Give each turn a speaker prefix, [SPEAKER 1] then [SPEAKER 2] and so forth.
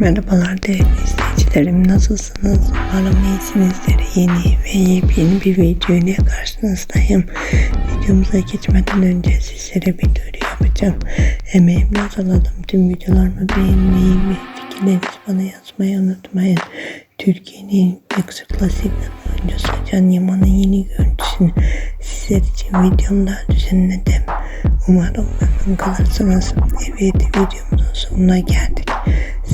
[SPEAKER 1] Merhabalar değerli izleyicilerim nasılsınız? Umarım iyisinizdir. Yeni ve yepyeni bir video ile karşınızdayım. Videomuza geçmeden önce sizlere bir duyuru yapacağım. Emeğimle hazırladım. Tüm videolarımı beğenmeyi ve fikirlerinizi bana yazmayı unutmayın. Türkiye'nin yakışıklı signal oyuncusu Can Yaman'ın yeni görüntüsünü sizler için videomda düzenledim. Umarım memnun kalırsınız. Evet videomuzun sonuna geldik.